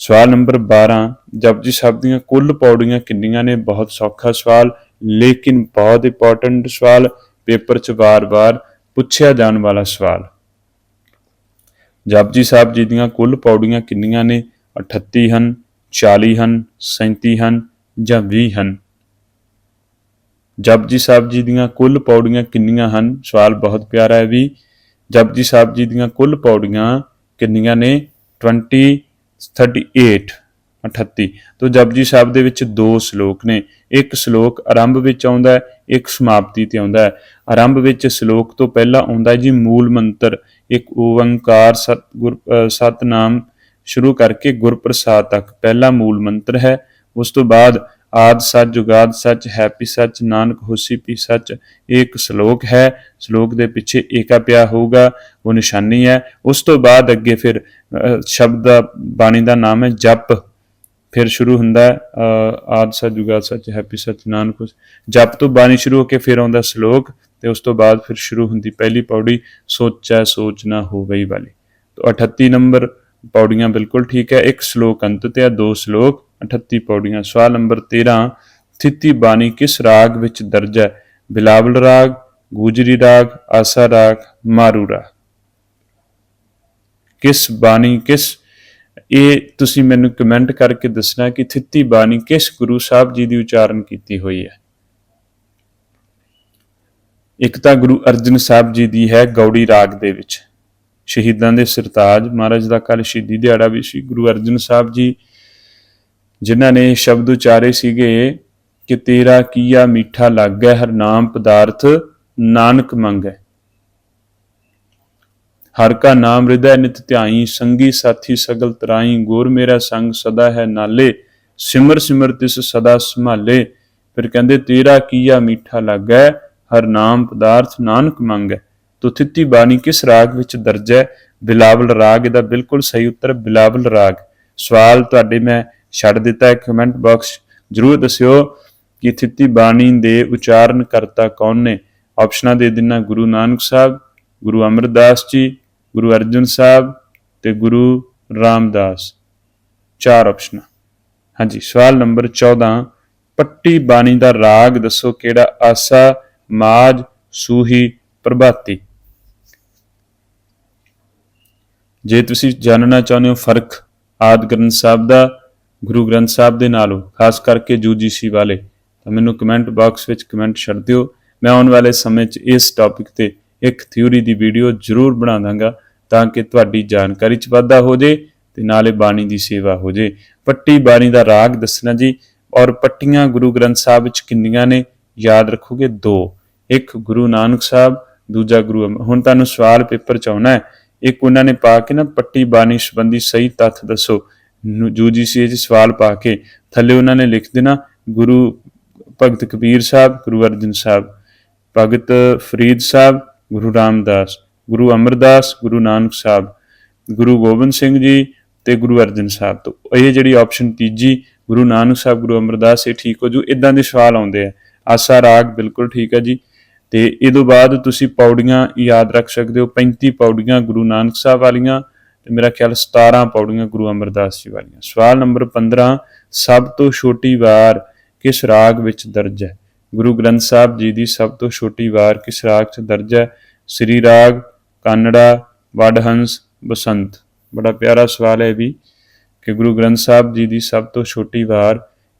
ਸਵਾਲ ਨੰਬਰ 12 ਜਪਜੀ ਸਾਹਿਬ ਦੀਆਂ ਕੁੱਲ ਪੌੜੀਆਂ ਕਿੰਨੀਆਂ ਨੇ? ਬਹੁਤ ਸੌਖਾ ਸਵਾਲ, ਲੇਕਿਨ ਬਹੁਤ ਇੰਪੋਰਟੈਂਟ ਸਵਾਲ, ਪੇਪਰ 'ਚ ਵਾਰ-ਵਾਰ ਪੁੱਛਿਆ ਜਾਣ ਵਾਲਾ ਸਵਾਲ। ਜਪਜੀ ਸਾਹਿਬ ਜੀ ਦੀਆਂ ਕੁੱਲ ਪੌੜੀਆਂ ਕਿੰਨੀਆਂ ਨੇ? 38 ਹਨ 40 ਹਨ 37 ਹਨ ਜਾਂ 20 ਹਨ? ਜਪਜੀ ਸਾਹਿਬ ਜੀ ਦੀਆਂ ਕੁੱਲ ਪੌੜੀਆਂ ਕਿੰਨੀਆਂ ਹਨ? ਸਵਾਲ ਬਹੁਤ ਪਿਆਰਾ ਹੈ ਵੀ ਜਪਜੀ ਸਾਹਿਬ ਜੀ ਦੀਆਂ ਕੁੱਲ ਪੌੜੀਆਂ ਕਿੰਨੀਆਂ ਨੇ? 20 38 38 ਤੋਂ ਜਪਜੀ ਸਾਹਿਬ ਦੇ ਵਿੱਚ ਦੋ ਸ਼ਲੋਕ ਨੇ। ਇੱਕ ਸ਼ਲੋਕ ਆਰੰਭ ਵਿੱਚ ਆਉਂਦਾ ਹੈ, ਇੱਕ ਸਮਾਪਤੀ ਤੇ ਆਉਂਦਾ ਹੈ। ਆਰੰਭ ਵਿੱਚ ਸ਼ਲੋਕ ਤੋਂ ਪਹਿਲਾਂ ਆਉਂਦਾ ਹੈ ਜੀ ਮੂਲ ਮੰਤਰ ਇੱਕ ਓੰਕਾਰ ਸਤਿਗੁਰ ਅ, ਸਤਨਾਮ ਸ਼ੁਰੂ ਕਰਕੇ ਗੁਰਪ੍ਰਸਾਦ ਤੱਕ। ਪਹਿਲਾ ਮੂਲ ਮੰਤਰ ਹੈ। ਉਸ ਤੋਂ ਬਾਅਦ ਆਦ ਸੱਚ ਜੁਗਾਦ ਸੱਚ ਹੈਪੀ ਸੱਚ ਨਾਨਕ ਹੋਸੀ ਪੀ ਸੱਚ ਇਹ ਇੱਕ ਸ਼ਲੋਕ ਹੈ। ਸ਼ਲੋਕ ਦੇ ਪਿੱਛੇ ਏਕਾ ਪਿਆ ਹੋਊਗਾ ਉਹ ਨਿਸ਼ਾਨੀ ਹੈ। ਉਸ ਤੋਂ ਬਾਅਦ ਅੱਗੇ ਫਿਰ ਸ਼ਬਦ ਦਾ ਬਾਣੀ ਦਾ ਨਾਮ ਹੈ ਜਪ। ਫਿਰ ਸ਼ੁਰੂ ਹੁੰਦਾ ਹੈ ਅ, ਆਦ ਸੱਚ ਜੁਗਾਦ ਸੱਚ ਹੈਪੀ ਸੱਚ ਨਾਨਕ ਹੋਸੀ। ਜਪ ਤੋਂ ਬਾਣੀ ਸ਼ੁਰੂ ਹੋ ਕੇ ਫਿਰ ਆਉਂਦਾ ਸ਼ਲੋਕ। ਤੇ ਉਸ ਤੋਂ ਬਾਅਦ ਫਿਰ ਸ਼ੁਰੂ ਹੁੰਦੀ ਪਹਿਲੀ ਪੌੜੀ, ਸੋਚੈ ਸੋਚ ਨਾ ਹੋਵਈ ਵਾਲੀ। तो 38 ਨੰਬਰ ਪੌੜੀਆਂ ਬਿਲਕੁਲ ਠੀਕ ਹੈ, ਇੱਕ ਸ਼ਲੋਕ ਅੰਤ ਤੇ ਆ ਦੋ ਸ਼ਲੋਕ 38 ਪੌੜੀਆਂ। ਸਵਾਲ ਨੰਬਰ 13 ਥਿਤੀ ਬਾਣੀ ਕਿਸ ਰਾਗ ਵਿੱਚ ਦਰਜ ਹੈ? ਬਿਲਾਵਲ ਰਾਗ, ਗੂਜਰੀ ਰਾਗ, ਆਸਾ ਰਾਗ, ਮਾਰੂ ਰਾਗ। ਕਿਸ ਬਾਣੀ, ਕਿਸ, ਇਹ ਤੁਸੀਂ ਮੈਨੂੰ ਕਮੈਂਟ ਕਰਕੇ ਦੱਸਣਾ ਕਿ ਥਿੱਤੀ ਬਾਣੀ ਕਿਸ ਗੁਰੂ ਸਾਹਿਬ ਜੀ ਦੀ ਉਚਾਰਨ ਕੀਤੀ ਹੋਈ ਹੈ। ਇੱਕ ਤਾਂ ਗੁਰੂ ਅਰਜਨ ਸਾਹਿਬ ਜੀ ਦੀ ਹੈ ਗੌੜੀ ਰਾਗ ਦੇ ਵਿੱਚ। ਸ਼ਹੀਦਾਂ ਦੇ ਸਰਤਾਜ, ਮਹਾਰਾਜ ਦਾ ਕੱਲ ਸ਼ਹੀਦੀ ਦਿਹਾੜਾ ਵੀ ਸੀ। ਗੁਰੂ ਅਰਜਨ ਸਾਹਿਬ ਜੀ ਜਿਨ੍ਹਾਂ ਨੇ ਸ਼ਬਦ ਉਚਾਰੇ ਸੀਗੇ ਕਿ ਤੇਰਾ ਕੀਆ ਮਿੱਠਾ ਲੱਗੈ, ਹਰ ਨਾਮ ਪਦਾਰਥ ਨਾਨਕ ਮੰਗੈ। ਹਰ ਕਾ ਨਾਮ ਹਿਰਦੈ ਨਿਤ ਧਿਆਈ, ਸੰਗੀ ਸਾਥੀ ਸਗਲ ਤਰਾਈ, ਗੁਰ ਮੇਰਾ ਸੰਗ ਸਦਾ ਹੈ ਨਾਲੇ, ਸਿਮਰ ਸਿਮਰ ਤਿਸ ਸਦਾ ਸੰਭਾਲੇ। ਫਿਰ ਕਹਿੰਦੇ, ਤੇਰਾ ਕੀਆ ਮਿੱਠਾ ਲੱਗੈ ਹਰ ਨਾਮ ਪਦਾਰਥ ਨਾਨਕ ਮੰਗੈ, ਤੋ ਥਿੱਤੀ ਬਾਣੀ ਕਿਸ ਰਾਗ ਵਿੱਚ ਦਰਜ ਹੈ? ਬਿਲਾਵਲ ਰਾਗ, ਇਹਦਾ ਬਿਲਕੁਲ ਸਹੀ ਉੱਤਰ ਬਿਲਾਵਲ ਰਾਗ। ਸਵਾਲ ਤੁਹਾਡੇ ਮੈਂ ਛੱਡ ਦਿੱਤਾ ਹੈ ਕਮੈਂਟ ਬਾਕਸ ਜਰੂਰ ਦੱਸਿਓ ਕਿ ਥਿੱਤੀ ਬਾਣੀ ਦੇ ਉਚਾਰਨ ਕਰਤਾ ਕੌਣ ਨੇ? ਆਪਸ਼ਨਾਂ ਦੇ ਦਿਨਾ ਗੁਰੂ ਨਾਨਕ ਸਾਹਿਬ, ਗੁਰੂ ਅਮਰਦਾਸ ਜੀ, ਗੁਰੂ ਅਰਜਨ ਸਾਹਿਬ ਤੇ ਗੁਰੂ ਰਾਮਦਾਸ। ਚਾਰ ਆਪਸ਼ਨਾਂ। ਹਾਂਜੀ, ਸਵਾਲ ਨੰਬਰ 14 ਪੱਟੀ ਬਾਣੀ ਦਾ ਰਾਗ ਦੱਸੋ ਕਿਹੜਾ ਆਸਾ ਮਾਜ ਸੂਹੀ, ਪ੍ਰਭਾਤੀ। ਜੇ ਤੁਸੀਂ ਜਾਣਨਾ ਚਾਹੁੰਦੇ ਹੋ ਫ਼ਰਕ, ਆਦ ਗ੍ਰੰਥ ਸਾਹਿਬ ਦਾ, ਗੁਰੂ ਗ੍ਰੰਥ ਸਾਹਿਬ ਦੇ ਨਾਲੋਂ, ਖਾਸ ਕਰਕੇ ਯੂਜੀਸੀ ਵਾਲੇ, ਤਾਂ ਮੈਨੂੰ ਕਮੈਂਟ ਬਾਕਸ ਵਿੱਚ ਕਮੈਂਟ ਛੱਡ ਦਿਓ। ਮੈਂ ਆਉਣ ਵਾਲੇ ਸਮੇਂ 'ਚ ਇਸ ਟੌਪਿਕ ਤੇ ਇੱਕ ਥਿਊਰੀ ਦੀ ਵੀਡੀਓ ਜ਼ਰੂਰ ਬਣਾ ਦਾਂਗਾ, ਤਾਂ ਕਿ ਤੁਹਾਡੀ ਜਾਣਕਾਰੀ 'ਚ ਵਾਧਾ ਹੋ ਜੇ ਤੇ ਨਾਲੇ ਬਾਣੀ ਦੀ ਸੇਵਾ ਹੋ ਜੇ। ਪੱਟੀ ਬਾਣੀ ਦਾ ਰਾਗ ਦੱਸਣਾ ਜੀ, ਔਰ ਪੱਟੀਆਂ ਗੁਰੂ ਗ੍ਰੰਥ ਸਾਹਿਬ ਵਿੱਚ ਕਿੰਨੀਆਂ ਨੇ, ਯਾਦ ਰੱਖੋਗੇ ਦੋ। ਇੱਕ ਗੁਰੂ ਨਾਨਕ ਸਾਹਿਬ, ਦੂਜਾ ਗੁਰੂ ਅਮਰ ਹੁਣ ਤੁਹਾਨੂੰ ਸਵਾਲ ਪੇਪਰ ਚ ਆਉਣਾ ਹੈ। ਇੱਕ ਉਹਨਾਂ ਨੇ ਪਾ ਕੇ ਨਾ ਪੱਟੀ ਬਾਣੀ ਸੰਬੰਧੀ ਸਹੀ ਤੱਥ ਦੱਸੋ। ਯੂਜੀਸੀ ਚ ਸਵਾਲ ਪਾ ਕੇ, ਥੱਲੇ ਉਹਨਾਂ ਨੇ ਲਿਖ ਦੇਣਾ, ਗੁਰੂ ਭਗਤ ਕਬੀਰ ਸਾਹਿਬ, ਗੁਰੂ ਅਰਜਨ ਸਾਹਿਬ, ਭਗਤ ਫਰੀਦ ਸਾਹਿਬ, ਗੁਰੂ ਰਾਮਦਾਸ, ਗੁਰੂ ਅਮਰਦਾਸ, ਗੁਰੂ ਨਾਨਕ ਸਾਹਿਬ, ਗੁਰੂ ਗੋਬਿੰਦ ਸਿੰਘ ਜੀ ਤੇ ਗੁਰੂ ਅਰਜਨ ਸਾਹਿਬ ਤੋਂ। ਇਹ ਜਿਹੜੀ ਆਪਸ਼ਨ ਤੀਜੀ, ਗੁਰੂ ਨਾਨਕ ਸਾਹਿਬ, ਗੁਰੂ ਅਮਰਦਾਸ, ਇਹ ਠੀਕ ਹੋ ਜੂ। ਇਦਾਂ ਦੇ ਸਵਾਲ ਆਉਂਦੇ ਆ। ਆਸਾ ਰਾਗ ਬਿਲਕੁਲ ਠੀਕ ਹੈ ਜੀ। ਤੇ ਇਹ ਤੋਂ ਬਾਅਦ ਤੁਸੀਂ ਪੌੜੀਆਂ ਯਾਦ ਰੱਖ ਸਕਦੇ ਹੋ 35 ਪੌੜੀਆਂ ਗੁਰੂ ਨਾਨਕ ਸਾਹਿਬ ਵਾਲੀਆਂ ਤੇ ਮੇਰਾ ਖਿਆਲ 17 ਪੌੜੀਆਂ ਗੁਰੂ ਅਮਰਦਾਸ ਜੀ ਵਾਲੀਆਂ। ਸਵਾਲ ਨੰਬਰ 15 ਸਭ ਤੋਂ ਛੋਟੀ ਵਾਰ ਕਿਸ ਰਾਗ ਵਿੱਚ ਦਰਜ ਹੈ? ਗੁਰੂ ਗ੍ਰੰਥ ਸਾਹਿਬ ਜੀ ਦੀ ਸਭ ਤੋਂ ਛੋਟੀ ਵਾਰ ਕਿਸ ਰਾਗ 'ਚ ਦਰਜ ਹੈ? ਸ੍ਰੀ ਰਾਗ, ਕਾਨੜਾ, ਵਡਹੰਸ, ਬਸੰਤ। ਬੜਾ ਪਿਆਰਾ ਸਵਾਲ ਹੈ ਇਹ ਵੀ ਕਿ ਗੁਰੂ ਗ੍ਰੰਥ ਸਾਹਿਬ ਜੀ ਦੀ ਸਭ ਤੋਂ ਛੋਟੀ ਵਾਰ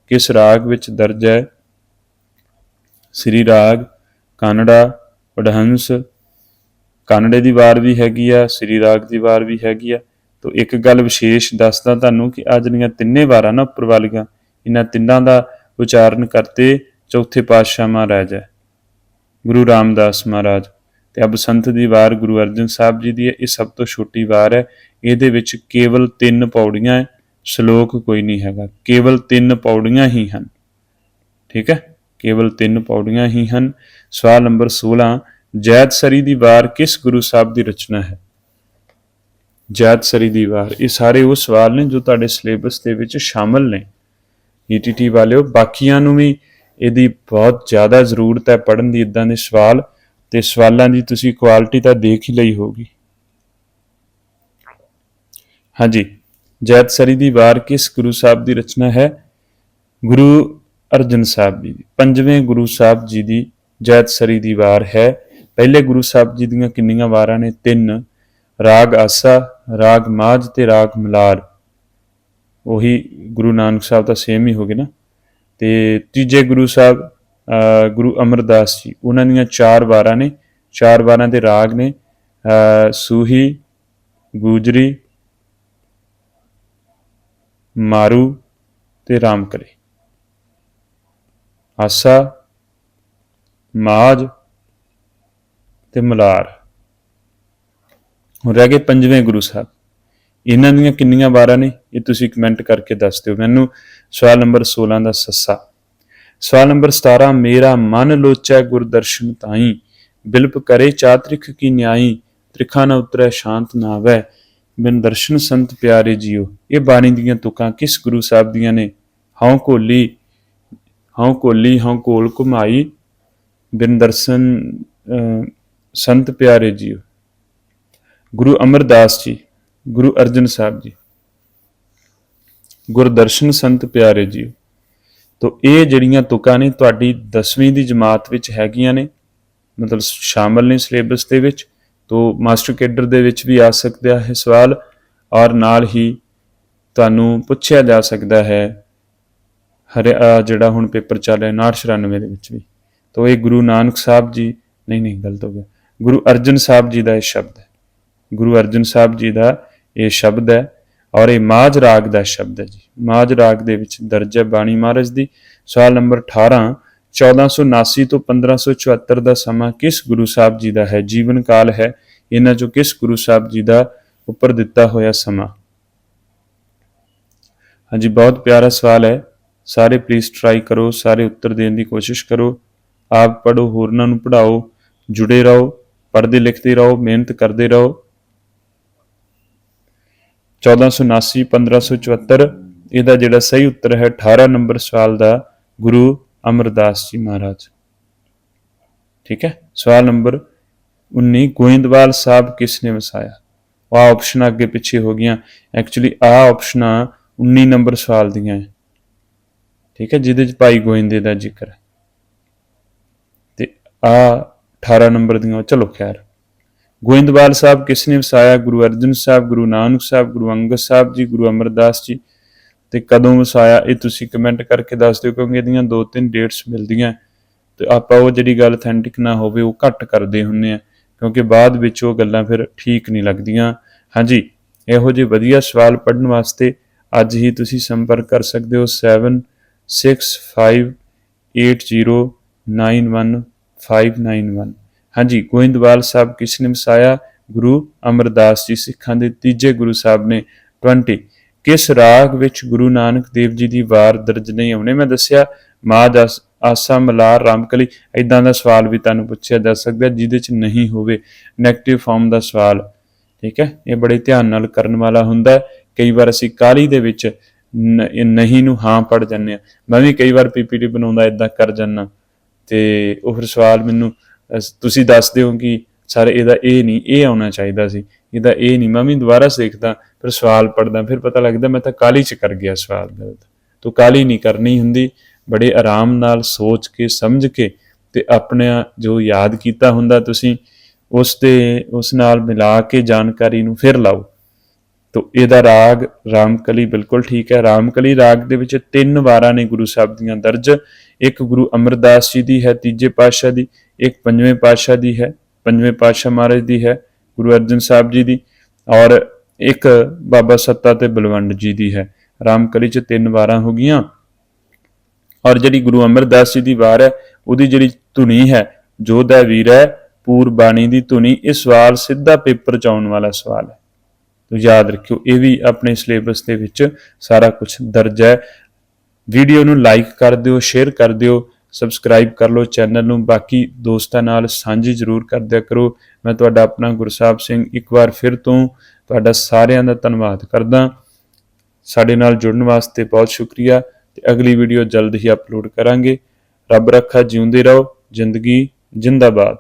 ਕਿਸ ਰਾਗ ਵਿੱਚ ਦਰਜ ਹੈ? ਸ੍ਰੀ ਰਾਗ ਕਾਨੜਾ, ਵਡਹੰਸ, ਕਾਨੜੇ ਦੀ ਵਾਰ ਵੀ ਹੈਗੀ ਆ, ਸ੍ਰੀ ਰਾਗ ਦੀ ਵਾਰ ਵੀ ਹੈਗੀ ਆ। ਤੋ ਇੱਕ ਗੱਲ ਵਿਸ਼ੇਸ਼ ਦੱਸਦਾ ਤੁਹਾਨੂੰ ਕਿ ਅੱਜ ਦੀਆਂ ਤਿੰਨੇ ਵਾਰਾਂ ਨਾ ਉੱਪਰ ਵਾਲੀਆਂ, ਇਹਨਾਂ ਤਿੰਨਾਂ ਦਾ ਉਚਾਰਨ ਕਰਤੇ ਚੌਥੇ ਪਾਤਸ਼ਾਹ ਮਹਾਰਾਜ ਹੈ, ਗੁਰੂ ਰਾਮਦਾਸ ਮਹਾਰਾਜ। ਤੇ ਆ ਸੰਤ ਦੀ ਵਾਰ ਗੁਰੂ ਅਰਜਨ ਸਾਹਿਬ ਜੀ ਦੀ ਹੈ, ਇਹ ਸਭ ਤੋਂ ਛੋਟੀ ਵਾਰ ਹੈ। ਇਹਦੇ ਵਿੱਚ ਕੇਵਲ ਤਿੰਨ ਪੌੜੀਆਂ ਹੈ, ਸ਼ਲੋਕ ਕੋਈ ਨਹੀਂ ਹੈਗਾ, ਕੇਵਲ ਤਿੰਨ ਪੌੜੀਆਂ ਹੀ ਹਨ। ਠੀਕ ਹੈ? ਕੇਵਲ ਤਿੰਨ ਪੌੜੀਆਂ ਹੀ ਹਨ। ਸਵਾਲ ਨੰਬਰ 16 ਜੈਤਸਰੀ ਦੀ ਵਾਰ ਕਿਸ ਗੁਰੂ ਸਾਹਿਬ ਦੀ ਰਚਨਾ ਹੈ? ਜੈਤਸਰੀ ਦੀ ਵਾਰ, ਇਹ ਸਾਰੇ ਉਹ ਸਵਾਲ ਨੇ ਜੋ ਤੁਹਾਡੇ ਸਿਲੇਬਸ ਦੇ ਵਿੱਚ ਸ਼ਾਮਲ ਨੇ। ਈਟੀਟੀ ਵਾਲਿਓ, ਬਾਕੀਆਂ ਨੂੰ ਵੀ ਇਹਦੀ ਬਹੁਤ ਜ਼ਿਆਦਾ ਜ਼ਰੂਰਤ ਹੈ ਪੜਨ ਦੀ ਇਦਾਂ ਦੇ ਸਵਾਲ। ਤੇ ਸਵਾਲਾਂ ਦੀ ਤੁਸੀਂ ਕੁਆਲਿਟੀ ਤਾਂ ਦੇਖ ਹੀ ਲਈ ਹੋਗੀ ਹਾਂਜੀ ਜੈਤਸਰੀ ਦੀ ਵਾਰ ਕਿਸ ਗੁਰੂ ਸਾਹਿਬ ਦੀ ਰਚਨਾ ਹੈ? ਗੁਰੂ ਅਰਜਨ ਸਾਹਿਬ ਜੀ ਦੀ। ਪੰਜਵੇਂ ਗੁਰੂ ਸਾਹਿਬ ਜੀ ਦੀ ਜੈਤਸਰੀ ਦੀ ਵਾਰ ਹੈ। ਪਹਿਲੇ ਗੁਰੂ ਸਾਹਿਬ ਜੀ ਦੀਆਂ ਕਿੰਨੀਆਂ ਵਾਰਾਂ ਨੇ? ਤਿੰਨ। ਰਾਗ ਆਸਾ, ਰਾਗ ਮਾਝ ਤੇ ਰਾਗ ਮਲਾਰ। ਉਹੀ ਗੁਰੂ ਨਾਨਕ ਸਾਹਿਬ ਦਾ ਸੇਮ ਹੀ ਹੋ ਗਿਆ ਨਾ। ਤੇ ਤੀਜੇ ਗੁਰੂ ਸਾਹਿਬ ਗੁਰੂ ਅਮਰਦਾਸ ਜੀ, ਉਹਨਾਂ ਦੀਆਂ ਚਾਰ ਵਾਰਾਂ ਨੇ। ਚਾਰ ਵਾਰਾਂ ਦੇ ਰਾਗ ਨੇ। ਸੂਹੀ, ਗੂਜਰੀ, ਮਾਰੂ ਤੇ ਰਾਮਕਲੀ ਆਸਾ ਮਾਜ ਤੇ ਮਲਾਰ। ਹੁਣ ਰਹਿ ਗਏ ਪੰਜਵੇਂ ਗੁਰੂ ਸਾਹਿਬ। ਇਹਨਾਂ ਦੀਆਂ ਕਿੰਨੀਆਂ ਵਾਰਾਂ ਨੇ, ਇਹ ਤੁਸੀਂ ਕਮੈਂਟ ਕਰਕੇ ਦੱਸ ਦਿਓ। ਮੈਨੂੰ ਸਵਾਲ ਨੰਬਰ 16 ਦਾ ਸੱਸਾ। ਸਵਾਲ ਨੰਬਰ 17 ਮੇਰਾ ਮਨ ਲੋਚੈ ਗੁਰਦਰਸ਼ਨ ਤਾਈ। ਬਿਲਪ ਕਰੇ ਚਾਤ੍ਰਿਕ ਕੀ ਨਿਆਈ, ਤ੍ਰਿਖਾ ਨ ਉਤਰੈ ਸ਼ਾਂਤ ਨਾ ਆਵੈ ਬਿਨ ਦਰਸ਼ਨ ਸੰਤ ਪਿਆਰੇ ਜੀਓ। ਇਹ ਬਾਣੀ ਦੀਆਂ ਤੁਕਾਂ ਕਿਸ ਗੁਰੂ ਸਾਹਿਬ ਦੀਆਂ ਨੇ? ਹਉ ਕੋਲੀ ਹਉ ਕੋਲੀ, ਹਉ ਕੋਲ ਘੁਮਾਈ ਬਿਨ ਦਰਸ਼ਨ ਸੰਤ ਪਿਆਰੇ ਜੀਓ। ਗੁਰੂ ਅਮਰਦਾਸ ਜੀ, ਗੁਰੂ ਅਰਜਨ ਸਾਹਿਬ ਜੀ, ਗੁਰਦਰਸ਼ਨ ਸੰਤ ਪਿਆਰੇ ਜੀ ਤੋ ਇਹ ਜਿਹੜੀਆਂ ਤੁਕਾਂ ਨੇ ਤੁਹਾਡੀ 10ਵੀਂ ਦੀ ਜਮਾਤ ਵਿੱਚ ਹੈਗੀਆਂ ਨੇ, ਮਤਲਬ ਸ਼ਾਮਲ ਨੇ ਸਿਲੇਬਸ ਦੇ ਵਿੱਚ, ਤੋ ਮਾਸਟਰ ਕੇਡਰ ਦੇ ਵਿੱਚ ਵੀ ਆ ਸਕਦਾ ਹੈ ਸਵਾਲ, ਔਰ ਨਾਲ ਹੀ ਤੁਹਾਨੂੰ ਪੁੱਛਿਆ ਜਾ ਸਕਦਾ ਹੈ ਹਰੇ ਜਿਹੜਾ ਹੁਣ ਪੇਪਰ ਚੱਲ ਰਿਹਾ 994 ਦੇ ਵਿੱਚ ਵੀ। ਤਾਂ ਇਹ ਗੁਰੂ ਨਾਨਕ ਸਾਹਿਬ ਜੀ, ਨਹੀਂ ਨਹੀਂ, ਗਲਤ ਹੋ ਗਿਆ। ਗੁਰੂ ਅਰਜਨ ਸਾਹਿਬ ਜੀ ਦਾ ਇਹ ਸ਼ਬਦ ਹੈ। ਗੁਰੂ ਅਰਜਨ ਸਾਹਿਬ ਜੀ ਦਾ ਇਹ ਸ਼ਬਦ ਹੈ ਔਰ ਇਹ ਮਾਝ ਰਾਗ ਦਾ ਸ਼ਬਦ ਹੈ ਜੀ। ਮਾਝ ਰਾਗ ਦੇ ਵਿੱਚ ਦਰਜ ਹੈ ਬਾਣੀ ਮਹਾਰਾਜ ਦੀ। ਸਵਾਲ ਨੰਬਰ 18 1479 ਤੋਂ 1574 ਦਾ ਸਮਾਂ ਕਿਸ ਗੁਰੂ ਸਾਹਿਬ ਜੀ ਦਾ ਹੈ? ਜੀਵਨ ਕਾਲ ਹੈ। ਇਹਨਾਂ ਚੋਂ ਕਿਸ ਗੁਰੂ ਸਾਹਿਬ ਜੀ ਦਾ ਉੱਪਰ ਦਿੱਤਾ ਹੋਇਆ ਸਮਾਂ? ਹਾਂਜੀ, ਬਹੁਤ ਪਿਆਰਾ ਸਵਾਲ ਹੈ। ਸਾਰੇ ਪਲੀਜ਼ ਟਰਾਈ ਕਰੋ, ਸਾਰੇ ਉੱਤਰ ਦੇਣ ਦੀ ਕੋਸ਼ਿਸ਼ ਕਰੋ। ਆਪ ਪੜੋ ਹੋਰਨਾਂ ਨੂੰ ਪੜਾਓ ਜੁੜੇ ਰਹੋ, ਪੜ੍ਹਦੇ ਲਿਖਦੇ ਰਹੋ, ਮਿਹਨਤ ਕਰਦੇ ਰਹੋ। 1479 1574 ਇਹਦਾ ਜਿਹੜਾ ਸਹੀ ਉੱਤਰ ਹੈ 18 ਨੰਬਰ ਸਵਾਲ ਦਾ ਗੁਰੂ ਅਮਰਦਾਸ ਜੀ ਮਹਾਰਾਜ। ਠੀਕ ਹੈ? ਸਵਾਲ ਨੰਬਰ 19 ਗੋਇੰਦਵਾਲ ਸਾਹਿਬ ਕਿਸ ਨੇ ਵਸਾਇਆ? ਆ ਆਪਸ਼ਨ ਅੱਗੇ ਪਿੱਛੇ ਹੋ ਗਈਆਂ। ਐਕਚੁਅਲੀ ਆ ਆਪਸ਼ਨਾਂ 19 ਨੰਬਰ ਸਵਾਲ ਦੀਆਂ। ਹੈ ਠੀਕ ਹੈ, ਜਿਹਦੇ ਚ ਭਾਈ ਗੋਇੰਦੇ ਦਾ ਜ਼ਿਕਰ ਹੈ। ਤੇ ਆ 18 ਨੰਬਰ ਦੀਆਂ ਚਲੋ ਖੈਰ। ਗੋਇੰਦਵਾਲ ਸਾਹਿਬ ਕਿਸ ਨੇ ਵਸਾਇਆ? ਗੁਰੂ ਅਰਜਨ ਸਾਹਿਬ, ਗੁਰੂ ਨਾਨਕ ਸਾਹਿਬ, ਗੁਰੂ ਅੰਗਦ ਸਾਹਿਬ ਜੀ, ਗੁਰੂ ਅਮਰਦਾਸ ਜੀ। ਤੇ ਕਦੋਂ ਵਸਾਇਆ? ਇਹ ਤੁਸੀਂ ਕਮੈਂਟ ਕਰਕੇ ਦੱਸ ਦਿਓ, ਕਿਉਂਕਿ ਇਹਦੀਆਂ ਦੋ ਤਿੰਨ ਡੇਟਸ ਮਿਲਦੀਆਂ। ਤੇ ਆਪਾਂ ਉਹ ਜਿਹੜੀ ਗੱਲ ਅਥੈਂਟਿਕ ਨਾ ਹੋਵੇ, ਉਹ ਘੱਟ ਕਰਦੇ ਹੁੰਨੇ ਆ ਕਿਉਂਕਿ ਬਾਅਦ ਵਿੱਚ ਉਹ ਗੱਲਾਂ ਫਿਰ ਠੀਕ ਨਹੀਂ ਲੱਗਦੀਆਂ। ਹਾਂਜੀ, ਇਹੋ ਜਿਹੇ ਵਧੀਆ ਸਵਾਲ ਪੜਨ ਵਾਸਤੇ ਅੱਜ ਹੀ ਤੁਸੀਂ ਸੰਪਰਕ ਕਰ ਸਕਦੇ ਹੋ। 7658091591 ਹਾਂਜੀ, ਗੋਇੰਦਵਾਲ ਸਾਹਿਬ ਕਿਸ ਨੇ ਵਸਾਇਆ? ਗੁਰੂ ਅਮਰਦਾਸ ਜੀ ਸਿੱਖਾਂ ਦੇ ਤੀਜੇ ਗੁਰੂ ਸਾਹਿਬ ਨੇ। 20 ਕਿਸ ਰਾਗ ਵਿੱਚ ਗੁਰੂ ਨਾਨਕ ਦੇਵ ਜੀ ਦੀ ਵਾਰ ਦਰਜ ਨਹੀਂ ਆਉਣੇ? ਮੈਂ ਦੱਸਿਆ, ਮਾਝ ਆਸ- ਆਸਾ ਮਲਾਰ ਰਾਮਕਲੀ। ਇਦਾਂ ਦਾ ਸਵਾਲ ਵੀ ਤੁਹਾਨੂੰ ਪੁੱਛਿਆ ਜਾ ਸਕਦਾ ਜਿਹਦੇ ਚ ਨਹੀਂ ਹੋਵੇ। 네ਗੇਟਿਵ ਫਾਰਮ ਦਾ ਸਵਾਲ। ਠੀਕ ਹੈ? ਇਹ ਬੜੇ ਧਿਆਨ ਨਾਲ ਕਰਨ ਵਾਲਾ ਹੁੰਦਾ ਕਈ ਵਾਰ ਅਸੀਂ ਕਾਲੀ ਦੇ ਵਿੱਚ ਨਹੀਂ ਨੂੰ ਹਾਂ ਪੜ ਜਾਂਦੇ ਆ। ਮੈਂ ਵੀ ਕਈ ਵਾਰ ਪੀਪੀਟੀ ਬਣਾਉਂਦਾ ਇਦਾਂ ਕਰ ਜਾਂਦਾ। ਤੇ ਉਹ ਫਿਰ ਸਵਾਲ ਮੈਨੂੰ ਤੁਸੀਂ ਦੱਸਦੇ ਹੋ ਕਿ ਸਰ ਇਹਦਾ ਇਹ ਨਹੀਂ, ਇਹ ਆਉਣਾ ਚਾਹੀਦਾ ਸੀ, ਇਹਦਾ ਇਹ ਨਹੀਂ। ਮੈਂ ਵੀ ਦੁਬਾਰਾ ਸਿੱਖਦਾ, ਫਿਰ ਸਵਾਲ ਪੜਦਾ ਫਿਰ ਪਤਾ ਲੱਗਦਾ ਮੈਂ ਤਾਂ ਕਾਲੀ ਚ ਕਰ ਗਿਆ ਸਵਾਲ ਗਲਤ ਤੋ ਕਾਲੀ ਨਹੀਂ ਕਰਨੀ ਹੁੰਦੀ, ਬੜੇ ਆਰਾਮ ਨਾਲ ਸੋਚ ਕੇ, ਸਮਝ ਕੇ ਤੇ ਆਪਣਾ ਜੋ ਯਾਦ ਕੀਤਾ ਹੁੰਦਾ ਤੁਸੀਂ, ਉਸ ਦੇ ਉਸ ਨਾਲ ਮਿਲਾ ਕੇ ਜਾਣਕਾਰੀ ਨੂੰ ਫਿਰ ਲਾਓ। ਤੋ ਇਹਦਾ ਰਾਗ ਰਾਮਕਲੀ ਬਿਲਕੁਲ ਠੀਕ ਹੈ। ਰਾਮਕਲੀ ਰਾਗ ਦੇ ਵਿੱਚ ਤਿੰਨ ਵਾਰਾਂ ਨੇ ਗੁਰੂ ਸਾਹਿਬ ਦੀਆਂ ਦਰਜ। ਇੱਕ ਗੁਰੂ ਅਮਰਦਾਸ ਜੀ ਦੀ ਹੈ, ਤੀਜੇ ਪਾਤਸ਼ਾਹ ਦੀ, ਇੱਕ ਪੰਜਵੇਂ ਪਾਤਸ਼ਾਹ ਦੀ ਹੈ, ਪੰਜਵੇਂ ਪਾਤਸ਼ਾਹ ਮਹਾਰਾਜ ਦੀ ਹੈ, ਗੁਰੂ ਅਰਜਨ ਸਾਹਿਬ ਜੀ ਦੀ ਔਰ ਇੱਕ ਬਾਬਾ ਸੱਤਾ ਤੇ ਬਲਵੰਡ ਜੀ ਦੀ ਹੈ। ਰਾਮਕਲੀ ਚ ਤਿੰਨ ਵਾਰਾਂ ਹੋ ਗਈਆਂ। ਔਰ ਜਿਹੜੀ ਗੁਰੂ ਅਮਰਦਾਸ ਜੀ ਦੀ ਵਾਰ ਹੈ, ਉਹਦੀ ਜਿਹੜੀ ਧੁਨੀ ਹੈ, ਜੋਧਾ ਵੀਰ ਹੈ, ਪੂਰਬਾਣੀ ਦੀ ਧੁਨੀ, ਇਹ ਸਵਾਲ ਸਿੱਧਾ ਪੇਪਰ ਚ ਆਉਣ ਵਾਲਾ ਸਵਾਲ ਹੈ। ਤੋ ਯਾਦ ਰੱਖਿਓ। ਇਹ ਵੀ ਆਪਣੇ ਸਿਲੇਬਸ ਦੇ ਵਿੱਚ ਸਾਰਾ ਕੁਝ ਦਰਜ ਹੈ। ਵੀਡੀਓ ਨੂੰ ਲਾਈਕ ਕਰ ਦਿਓ ਸ਼ੇਅਰ ਕਰ ਦਿਓ ਸਬਸਕ੍ਰਾਈਬ ਕਰ ਲਓ ਚੈਨਲ ਨੂੰ। ਬਾਕੀ ਦੋਸਤਾਂ ਨਾਲ ਸਾਂਝੀ ਜ਼ਰੂਰ ਕਰਦਿਆ ਕਰੋ। ਮੈਂ ਤੁਹਾਡਾ ਆਪਣਾ ਗੁਰਸਾਹਿਬ ਸਿੰਘ ਇੱਕ ਵਾਰ ਫਿਰ ਤੋਂ ਤੁਹਾਡਾ ਸਾਰਿਆਂ ਦਾ ਧੰਨਵਾਦ ਕਰਦਾ। ਸਾਡੇ ਨਾਲ ਜੁੜਨ ਵਾਸਤੇ ਬਹੁਤ ਸ਼ੁਕਰੀਆ ਤੇ ਅਗਲੀ ਵੀਡੀਓ ਜਲਦ ਹੀ ਅਪਲੋਡ ਕਰਾਂਗੇ। ਰੱਬ ਰੱਖਾ ਜਿਉਂਦੇ ਰਹੋ। ਜ਼ਿੰਦਗੀ ਜਿੰਦਾਬਾਦ।